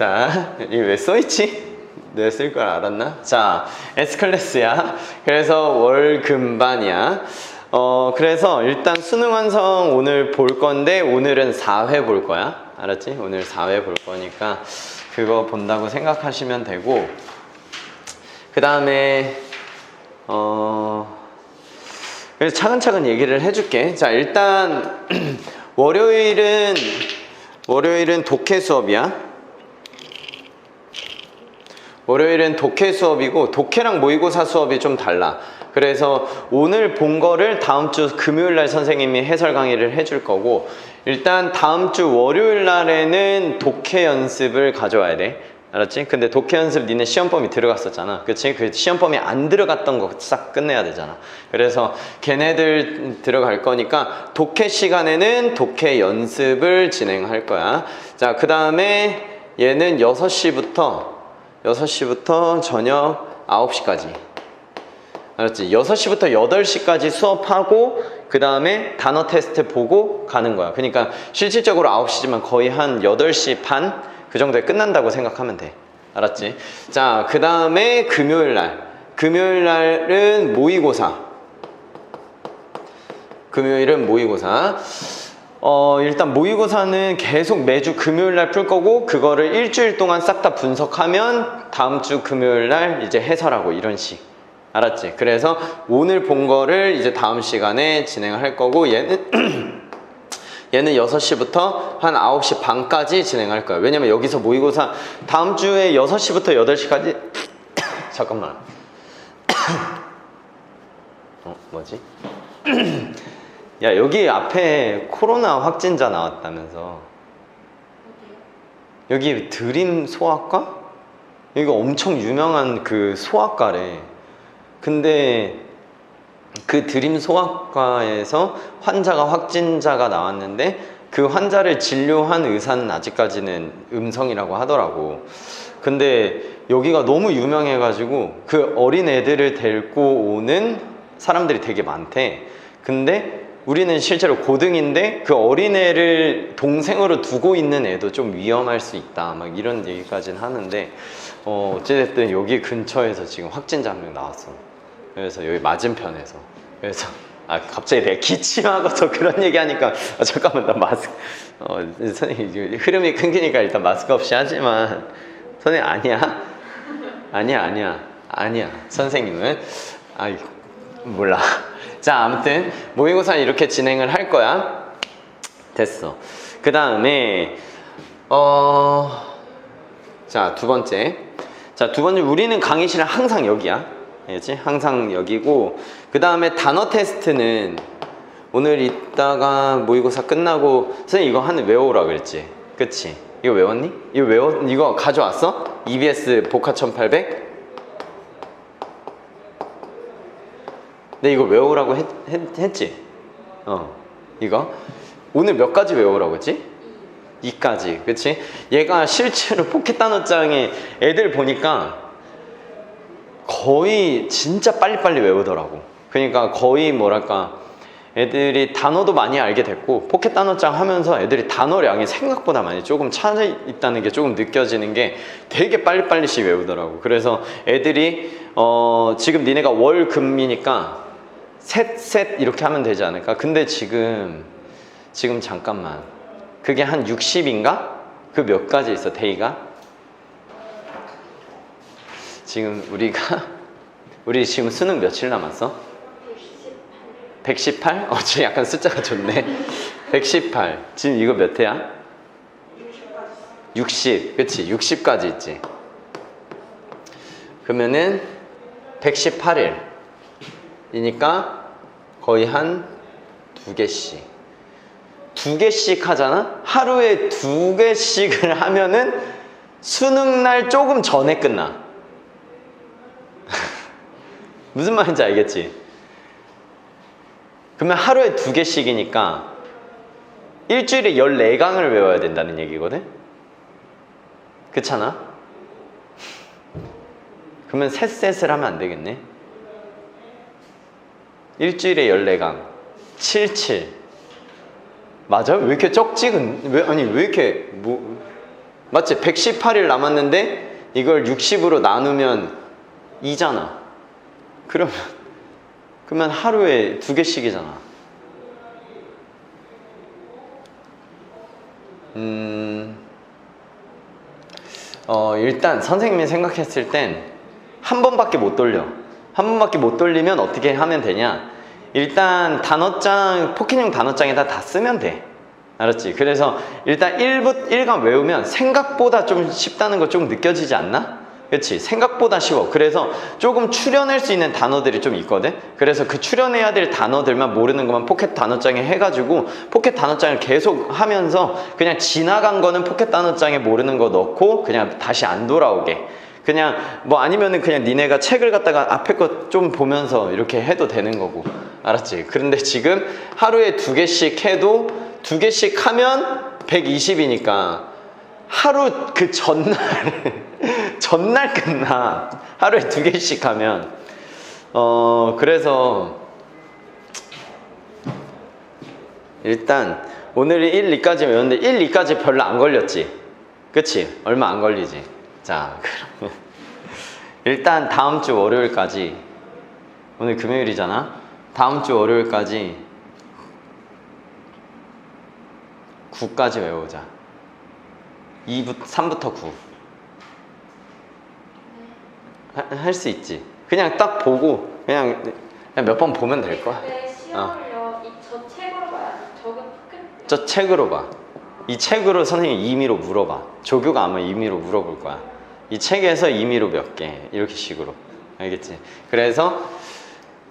자, 이게 왜 써있지? 내가 쓸 걸 알았나? 자, S클래스야. 그래서 월, 금, 반이야. 어, 그래서 일단 수능 완성 오늘 볼 건데, 오늘은 4회 볼 거야. 알았지? 오늘 4회 볼 거니까, 그거 본다고 생각하시면 되고, 그 다음에, 어, 그래서 차근차근 얘기를 해줄게. 자, 일단, 월요일은, 월요일은 독해 수업이야. 월요일은 독해 수업이고 독해랑 모의고사 수업이 좀 달라. 그래서 오늘 본 거를 다음 주 금요일 날 선생님이 해설 강의를 해줄 거고 일단 다음 주 월요일 날에는 독해 연습을 가져와야 돼. 알았지? 근데 독해 연습 니네 시험범위 들어갔었잖아. 그치? 그 시험범위 안 들어갔던 거 싹 끝내야 되잖아. 그래서 걔네들 들어갈 거니까 독해 시간에는 독해 연습을 진행할 거야. 자, 그 다음에 얘는 6시부터 6시부터 저녁 9시까지. 알았지? 6시부터 8시까지 수업하고 그 다음에 단어 테스트 보고 가는 거야. 그러니까 실질적으로 9시지만 거의 한 8시 반 그 정도에 끝난다고 생각하면 돼. 알았지? 자, 그 다음에 금요일 날. 금요일 날은 모의고사. 금요일은 모의고사. 어, 일단 모의고사는 계속 매주 금요일 날 풀 거고, 그거를 일주일 동안 싹 다 분석하면 다음 주 금요일 날 이제 해설하고 이런 식. 알았지? 그래서 오늘 본 거를 이제 다음 시간에 진행을 할 거고, 얘는, 얘는 6시부터 한 9시 반까지 진행할 거야. 왜냐면 여기서 모의고사 다음 주에 6시부터 8시까지, 잠깐만. 어, 뭐지? 야 여기 앞에 코로나 확진자 나왔다면서. 여기 드림 소아과? 여기가 엄청 유명한 그 소아과래. 근데 그 드림 소아과에서 환자가 확진자가 나왔는데 그 환자를 진료한 의사는 아직까지는 음성이라고 하더라고. 근데 여기가 너무 유명해 가지고 그 어린 애들을 데리고 오는 사람들이 되게 많대. 근데 우리는 실제로 고등인데 그 어린애를 동생으로 두고 있는 애도 좀 위험할 수 있다. 막 이런 얘기까지는 하는데 어 어찌됐든 여기 근처에서 지금 확진자 한 명 나왔어. 그래서 여기 맞은편에서. 그래서 아 갑자기 내가 기침하고서 그런 얘기하니까 아, 잠깐만 나 마스크 어 선생님 흐름이 끊기니까 일단 마스크 없이 하지만. 선생님 아니야. 아니야 아니야. 아니야. 선생님은 아 몰라 자, 아무튼 모의고사 이렇게 진행을 할 거야. 됐어. 그 다음에 어, 자, 두 번째. 자, 두 번째 우리는 강의실은 항상 여기야. 알지? 항상 여기고 그 다음에 단어 테스트는 오늘 이따가 모의고사 끝나고 선생님 이거 하는 외워오라 그랬지? 그치? 이거 외웠니? 이거 외웠, 이거 가져왔어? EBS 복화 1800? 내 이거 외우라고 했, 했, 지 어, 이거. 오늘 몇 가지 외우라고 했지? 2까지. 그치? 얘가 실제로 포켓 단어장에 애들 보니까 거의 진짜 빨리빨리 외우더라고. 그러니까 거의 뭐랄까. 애들이 단어도 많이 알게 됐고 포켓 단어장 하면서 애들이 단어량이 생각보다 많이 조금 차져 있다는 게 조금 느껴지는 게 되게 빨리빨리씩 외우더라고 그래서 애들이 어 지금 니네가 월금이니까 셋, 셋 이렇게 하면 되지 않을까? 근데 지금, 지금 잠깐만. 그게 한 60인가? 그 몇 가지 있어, 데이가? 지금 우리가, 우리 지금 수능 며칠 남았어? 118? 어, 저 약간 숫자가 좋네. 118. 지금 이거 몇 회야? 60. 그치, 60까지 있지. 그러면은 118일. 이니까 거의 한 두 개씩. 두 개씩 하잖아? 하루에 두 개씩을 하면은 수능 날 조금 전에 끝나. 무슨 말인지 알겠지? 그러면 하루에 두 개씩이니까 일주일에 14강을 외워야 된다는 얘기거든? 그렇잖아? 그러면 셋 셋을 하면 안 되겠네? 일주일에 14강 77 맞아? 왜 이렇게 적지? 근- 왜, 아니 왜 이렇게 뭐 맞지? 118일 남았는데 이걸 60으로 나누면 2잖아. 그러면 그러면 하루에 두 개씩이잖아. 음, 어, 일단 선생님이 생각했을 땐 한 번밖에 못 돌려. 한 번밖에 못 돌리면 어떻게 하면 되냐? 일단 단어장, 포켓용 단어장에다 다 쓰면 돼. 알았지? 그래서 일단 1부, 1강 외우면 생각보다 좀 쉽다는 거 좀 느껴지지 않나? 그렇지? 생각보다 쉬워. 그래서 조금 추려낼 수 있는 단어들이 좀 있거든? 그래서 그 추려내야 될 단어들만 모르는 것만 포켓 단어장에 해가지고 포켓 단어장을 계속 하면서 그냥 지나간 거는 포켓 단어장에 모르는 거 넣고 그냥 다시 안 돌아오게. 그냥 뭐 아니면은 그냥 니네가 책을 갖다가 앞에 거좀 보면서 이렇게 해도 되는 거고. 알았지? 그런데 지금 하루에 두 개씩 해도 두 개씩 하면 120이니까 하루 그 전날 전날 끝나 하루에 두 개씩 하면 어 그래서 일단 오늘이 1, 2까지 외웠는데 1, 2까지 별로 안 걸렸지 그치? 얼마 안 걸리지 자 그러면 일단 다음 주 월요일까지 오늘 금요일이잖아? 다음 주 월요일까지 9까지 외우자. 2부, 3부터 9 할 수 있지. 그냥 딱 보고 그냥, 그냥 몇 번 보면 될 거야. 시험을요. 이저 책으로 봐야 저 책으로 봐. 이 책으로 선생님 임의로 물어봐. 조교가 아마 임의로 물어볼 거야. 이 책에서 임의로 몇 개. 이렇게 식으로. 알겠지? 그래서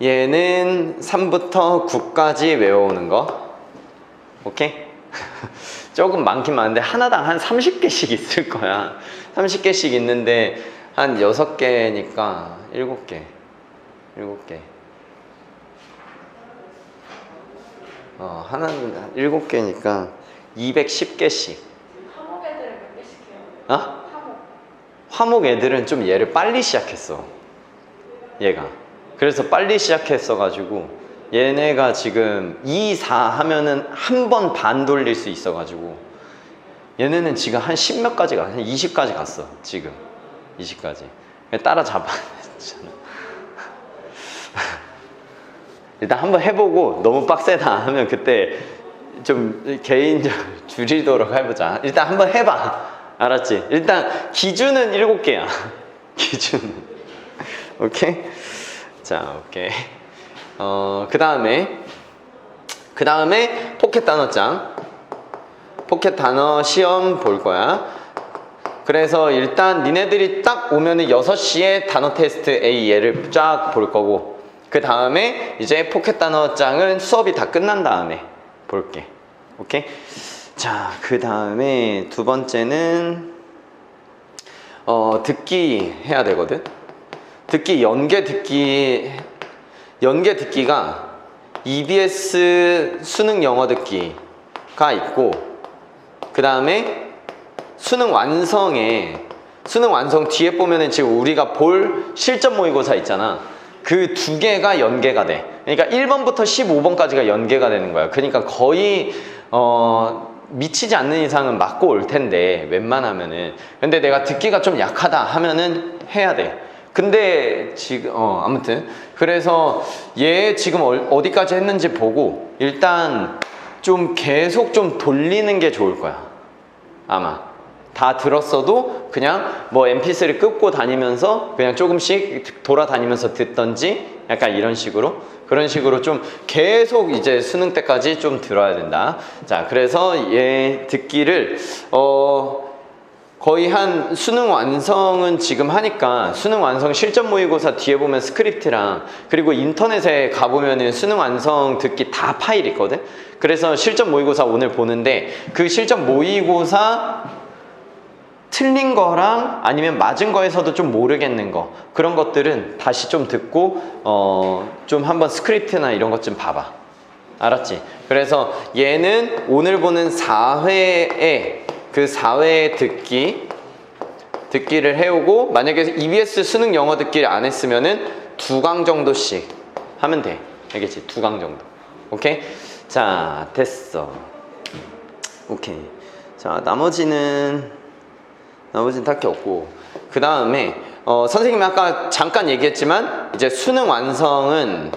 얘는 3부터 9까지 외워오는 거. 오케이? 조금 많긴 많은데 하나당 한 30개씩 있을 거야. 30개씩 있는데 한 6개니까 7개. 7개. 어, 하나는 7개니까 210개씩. 화목 애들은 몇 개씩 해요? 어? 화목. 애들은 좀 얘를 빨리 시작했어. 얘가. 그래서 빨리 시작했어가지고 얘네가 지금 2, 4 하면은 한 번 반 돌릴 수 있어가지고 얘네는 지금 한 10몇 가지 가, 한 20까지 갔어. 지금. 20까지. 따라잡아야 되잖아. 일단 한번 해보고 너무 빡세다 하면 그때 좀 개인 적 줄이도록 해보자. 일단 한번 해봐. 알았지? 일단 기준은 일곱 개야. 기준. 오케이? 자, 오케이. 어, 그 다음에, 그 다음에 포켓 단어장. 포켓 단어 시험 볼 거야. 그래서 일단 니네들이 딱 오면은 6시에 단어 테스트 A 얘를 쫙 볼 거고 그 다음에 이제 포켓 단어장은 수업이 다 끝난 다음에 볼게 오케이? 자 그 다음에 두 번째는 어 듣기 해야 되거든 듣기 연계 듣기 연계 듣기가 EBS 수능 영어 듣기가 있고 그 다음에 수능 완성에 수능 완성 뒤에 보면은 지금 우리가 볼 실전 모의고사 있잖아. 그 두 개가 연계가 돼. 그러니까 1번부터 15번까지가 연계가 되는 거야. 그러니까 거의 어 미치지 않는 이상은 맞고 올 텐데 웬만하면은 근데 내가 듣기가 좀 약하다 하면은 해야 돼. 근데 지금 어 아무튼 그래서 얘 지금 어- 어디까지 했는지 보고 일단 좀 계속 좀 돌리는 게 좋을 거야. 아마 다 들었어도 그냥 뭐 mp3 끄고 다니면서 그냥 조금씩 돌아다니면서 듣던지 약간 이런 식으로 그런 식으로 좀 계속 이제 수능 때까지 좀 들어야 된다. 자, 그래서 얘 듣기를 어 거의 한 수능 완성은 지금 하니까 수능 완성 실전 모의고사 뒤에 보면 스크립트랑 그리고 인터넷에 가보면은 수능 완성 듣기 다 파일 있거든. 그래서 실전 모의고사 오늘 보는데 그 실전 모의고사 틀린 거랑 아니면 맞은 거에서도 좀 모르겠는 거 그런 것들은 다시 좀 듣고 어 좀 한번 스크립트나 이런 것 좀 봐봐 알았지? 그래서 얘는 오늘 보는 4회에 그 4회 듣기 듣기를 해오고 만약에 EBS 수능 영어 듣기를 안 했으면은 두 강 정도씩 하면 돼 알겠지? 두 강 정도 오케이? 자 됐어 오케이 자 나머지는 나머지는 딱히 없고 그 다음에 어, 선생님이 아까 잠깐 얘기했지만 이제 수능 완성은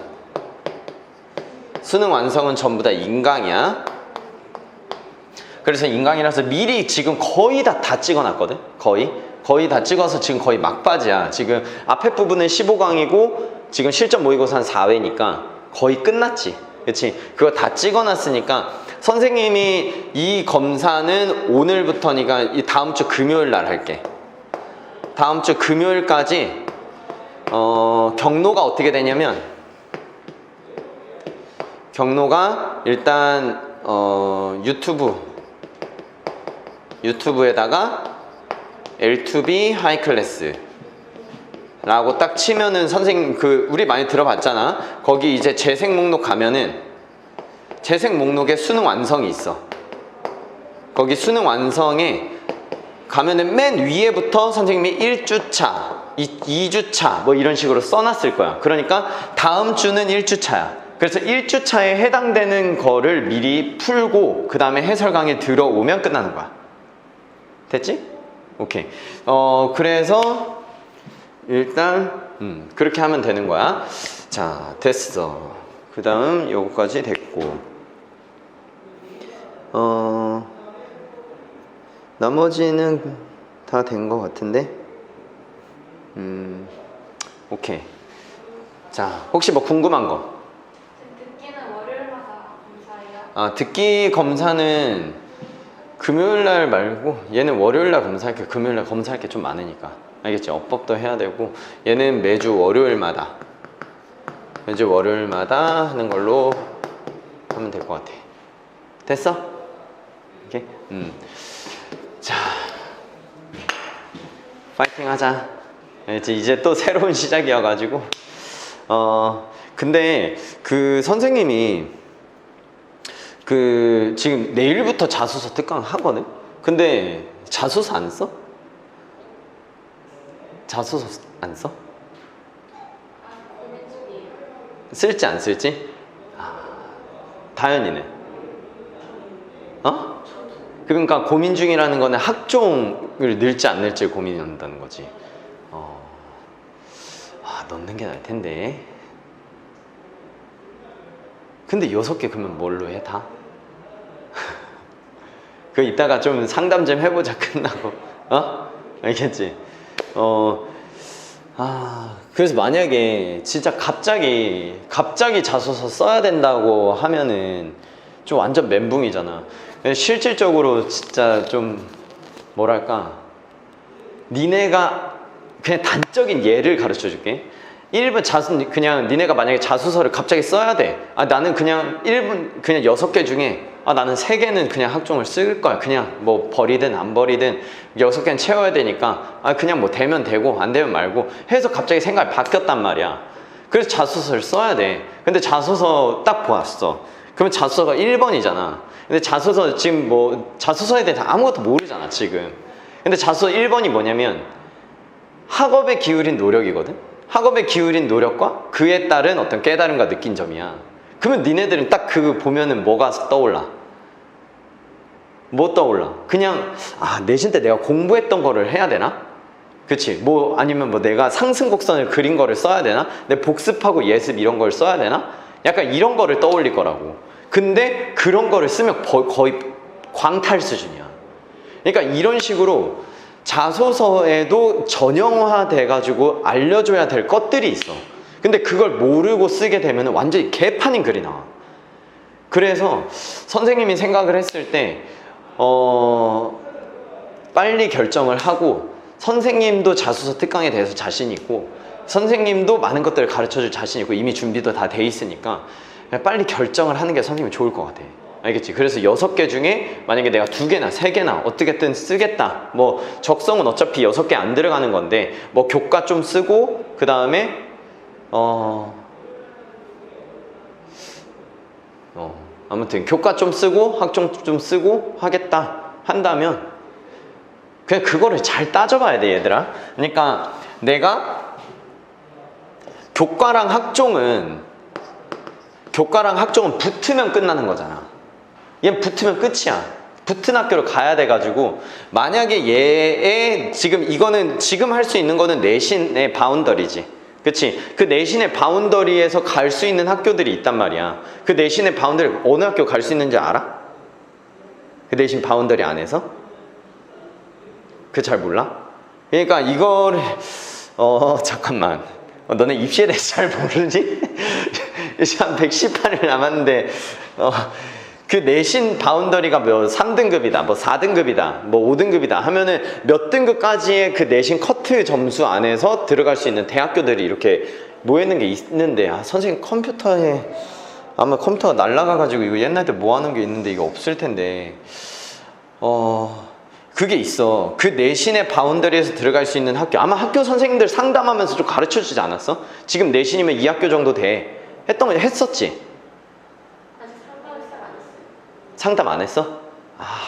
수능 완성은 전부 다 인강이야. 그래서 인강이라서 미리 지금 거의 다 다 찍어놨거든. 거의 거의 다 찍어서 지금 거의 막바지야. 지금 앞에 부분은 15강이고 지금 실전 모의고사는 4회니까 거의 끝났지. 그렇지? 그거 다 찍어놨으니까 선생님이 이 검사는 오늘부터니까 이 다음 주 금요일 날 할게. 다음 주 금요일까지 어, 경로가 어떻게 되냐면 경로가 일단 어, 유튜브 유튜브에다가 L2B 하이 클래스 라고 딱 치면은 선생님 그 우리 많이 들어봤잖아 거기 이제 재생 목록 가면은 재생 목록에 수능 완성이 있어 거기 수능 완성에 가면은 맨 위에부터 선생님이 1주차, 2, 주차뭐 이런 식으로 써놨을 거야. 그러니까 다음 주는 1주차야. 그래서 1주차에 해당되는 거를 미리 풀고 그 다음에 해설 강의 들어오면 끝나는 거야. 됐지? 오케이. 어, 그래서 일단 음, 그렇게 하면 되는 거야. 자, 됐어. 그 다음 요거까지 됐고. 어, 나머지는 다 된 것 같은데. 음, 오케이. 자, 혹시 뭐 궁금한 거? 듣기는 월요일마다 검사예요. 아, 듣기 검사는 금요일 날 말고 얘는 월요일 날 검사할게. 금요일 날 검사할 게 좀 많으니까. 알겠지? 업법도 해야 되고 얘는 매주 월요일마다 매주 월요일마다 하는 걸로 하면 될 것 같아. 됐어? 오케이. 음. 자. 파이팅 하자. 알겠지? 이제 또 새로운 시작이어 가지고 어 근데 그 선생님이 그 지금 내일부터 자소서 특강 하거든. 근데 자소서 안 써? 자소서 안 써? 쓸지 안 쓸지? 아, 다현이는? 어? 그러니까 고민 중이라는 거는 학종을 늘지 안 늘지 고민한다는 거지. 어. 아, 넣는 게 나을 텐데. 근데 여섯 개 그러면 뭘로 해 다? 그 이따가 좀 상담 좀 해보자 끝나고 어 알겠지 어 아, 그래서 만약에 진짜 갑자기, 갑자기 자소서 써야 된다고 하면은 좀 완전 멘붕이잖아. 실질적으로 진짜 좀, 뭐랄까, 니네가 그냥 단적인 예를 가르쳐 줄게. 1분 자소, 그냥 니네가 만약에 자소서를 갑자기 써야 돼. 아, 나는 그냥 1분, 그냥 6개 중에, 아, 나는 3개는 그냥 학종을 쓸 거야. 그냥 뭐 버리든 안 버리든 6개는 채워야 되니까, 아, 그냥 뭐 되면 되고, 안 되면 말고 해서 갑자기 생각이 바뀌었단 말이야. 그래서 자소서를 써야 돼. 근데 자소서 딱 보았어. 그러면 자소서가 1번이잖아. 근데 자소서 지금 뭐, 자소서에 대해서 아무것도 모르잖아, 지금. 근데 자소서 1번이 뭐냐면, 학업에 기울인 노력이거든. 학업에 기울인 노력과 그에 따른 어떤 깨달음과 느낀 점이야. 그러면 니네들은 딱 그 보면은 뭐가 떠올라? 뭐 떠올라? 그냥 아 내신 때 내가 공부했던 거를 해야 되나? 그치? 뭐 아니면 뭐 내가 상승 곡선을 그린 거를 써야 되나? 내 복습하고 예습 이런 걸 써야 되나? 약간 이런 거를 떠올릴 거라고. 근데 그런 거를 쓰면 거- 거의 광탈 수준이야. 그러니까 이런 식으로 자소서에도 전형화 돼 가지고 알려줘야 될 것들이 있어. 근데 그걸 모르고 쓰게 되면 완전히 개판인 글이 나와. 그래서 선생님이 생각을 했을 때, 어, 빨리 결정을 하고, 선생님도 자소서 특강에 대해서 자신 있고, 선생님도 많은 것들을 가르쳐 줄 자신 있고, 이미 준비도 다 돼 있으니까, 빨리 결정을 하는 게 선생님이 좋을 것 같아. 알겠지? 그래서 여섯 개 중에 만약에 내가 두 개나 세 개나 어떻게든 쓰겠다. 뭐 적성은 어차피 여섯 개 안 들어가는 건데 뭐 교과 좀 쓰고 그 다음에 어, 어 아무튼 교과 좀 쓰고 학종 좀 쓰고 하겠다 한다면 그냥 그거를 잘 따져봐야 돼 얘들아. 그러니까 내가 교과랑 학종은 교과랑 학종은 붙으면 끝나는 거잖아. 얘는 붙으면 끝이야. 붙은 학교를 가야 돼가지고 만약에 얘의 지금 이거는 지금 할 수 있는 거는 내신의 바운더리지 그치 그 내신의 바운더리에서 갈 수 있는 학교들이 있단 말이야 그 내신의 바운더리 어느 학교 갈 수 있는지 알아? 그 내신 바운더리 안에서? 그 잘 몰라? 그러니까 이거를 어 잠깐만 어, 너네 입시에 대해서 잘 모르지? 이제 한 118일 남았는데 어, 그 내신 바운더리가 뭐 3등급이다 뭐 4등급이다 뭐 5등급이다 하면은 몇 등급까지의 그 내신 커트 점수 안에서 들어갈 수 있는 대학교들이 이렇게 모여있는 게 있는데 아 선생님 컴퓨터에 아마 컴퓨터가 날라가가지고 이거 옛날에 모아놓은 게 있는데 이거 없을 텐데. 어 그게 있어. 그 내신의 바운더리에서 들어갈 수 있는 학교. 아마 학교 선생님들 상담하면서 좀 가르쳐 주지 않았어? 지금 내신이면 이 학교 정도 돼 했던 거 했었지. 상담 안 했어? 아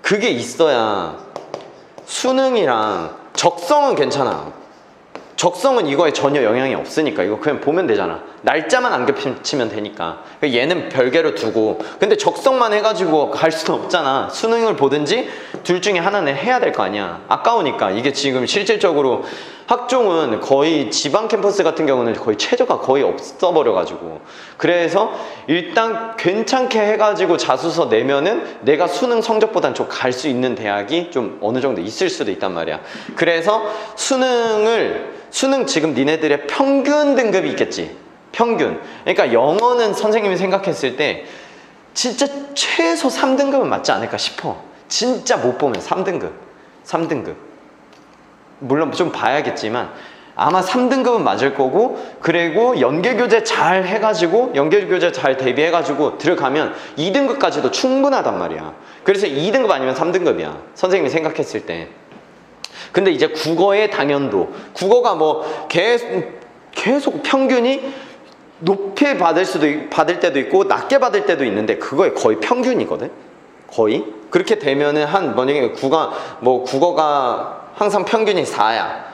그게 있어야 수능이랑 적성은 괜찮아. 적성은 이거에 전혀 영향이 없으니까. 이거 그냥 보면 되잖아. 날짜만 안 겹치면 되니까. 얘는 별개로 두고. 근데 적성만 해가지고 갈 수는 없잖아. 수능을 보든지 둘 중에 하나는 해야 될 거 아니야. 아까우니까. 이게 지금 실질적으로 학종은 거의 지방 캠퍼스 같은 경우는 거의 최저가 거의 없어 버려가지고. 그래서 일단 괜찮게 해가지고 자소서 내면은 내가 수능 성적보단 좀 갈 수 있는 대학이 좀 어느 정도 있을 수도 있단 말이야. 그래서 수능을 수능 지금 니네들의 평균 등급이 있겠지. 평균. 그러니까 영어는 선생님이 생각했을 때 진짜 최소 3등급은 맞지 않을까 싶어. 진짜 못 보면 3등급. 3등급 물론 좀 봐야겠지만 아마 3등급은 맞을 거고 그리고 연계교재 잘 해가지고 연계교재 잘 대비해가지고 들어가면 2등급까지도 충분하단 말이야. 그래서 2등급 아니면 3등급이야. 선생님이 생각했을 때. 근데 이제 국어의 당연도 국어가 뭐 계속, 계속 평균이 높게 받을 수도 있- 받을 때도 있고 낮게 받을 때도 있는데 그거의 거의 평균이거든? 거의? 그렇게 되면은 한 만약에 국어 뭐 국어가 항상 평균이 4야.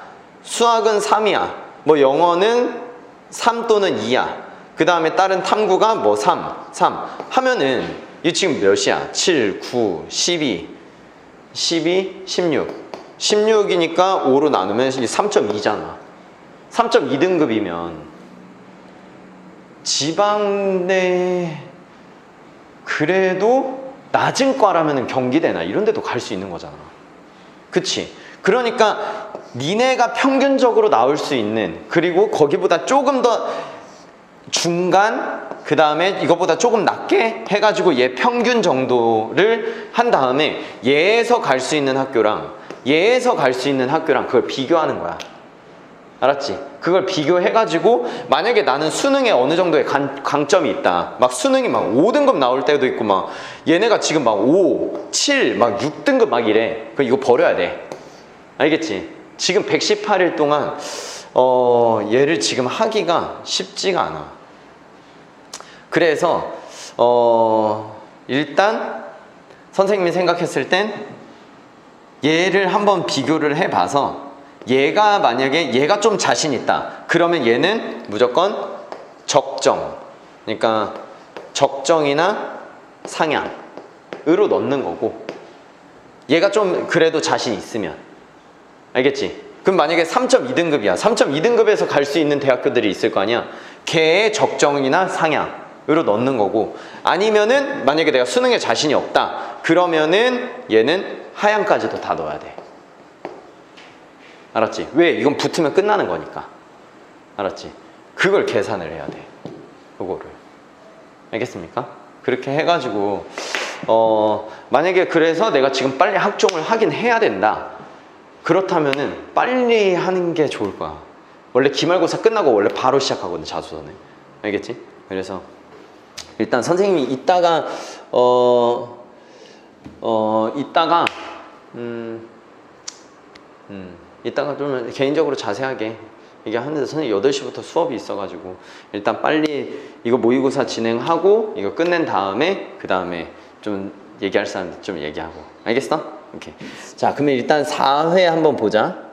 수학은 3이야. 뭐 영어는 3 또는 2야. 그 다음에 다른 탐구가 뭐 3, 3 하면은 이 지금 몇이야? 7, 9, 12 12, 16 16이니까 5로 나누면 3.2잖아. 3.2등급이면 지방내 그래도 낮은 과라면 경기대나? 이런 데도 갈 수 있는 거잖아. 그치 그러니까 니네가 평균적으로 나올 수 있는 그리고 거기보다 조금 더 중간 그 다음에 이거보다 조금 낮게 해가지고 얘 평균 정도를 한 다음에 얘에서 갈 수 있는 학교랑 얘에서 갈 수 있는 학교랑 그걸 비교하는 거야. 알았지? 그걸 비교해가지고 만약에 나는 수능에 어느 정도의 간- 강점이 있다. 막 수능이 막 5등급 나올 때도 있고 막 얘네가 지금 막 5, 7, 막 6등급 막 이래. 그 이거 버려야 돼 알겠지? 지금 118일 동안 어 얘를 지금 하기가 쉽지가 않아. 그래서 어 일단 선생님이 생각했을 땐 얘를 한번 비교를 해봐서 얘가 만약에 얘가 좀 자신 있다. 그러면 얘는 무조건 적정 그러니까 적정이나 상향으로 넣는 거고 얘가 좀 그래도 자신 있으면 알겠지? 그럼 만약에 3.2등급이야 3.2등급에서 갈 수 있는 대학교들이 있을 거 아니야 걔의 적정이나 상향으로 넣는 거고 아니면은 만약에 내가 수능에 자신이 없다 그러면은 얘는 하향까지도 다 넣어야 돼 알았지? 왜? 이건 붙으면 끝나는 거니까. 알았지? 그걸 계산을 해야 돼. 그거를. 알겠습니까? 그렇게 해가지고, 어, 만약에 그래서 내가 지금 빨리 학종을 하긴 해야 된다. 그렇다면은 빨리 하는 게 좋을 거야. 원래 기말고사 끝나고 원래 바로 시작하거든, 자소서는. 알겠지? 그래서 일단 선생님이 이따가, 어, 어, 이따가, 음, 음, 이따가 좀 개인적으로 자세하게 얘기하는데 선생님 8시부터 수업이 있어가지고 일단 빨리 이거 모의고사 진행하고 이거 끝낸 다음에 그 다음에 좀 얘기할 사람들 좀 얘기하고 알겠어? 오케이. 자 그러면 일단 4회 한번 보자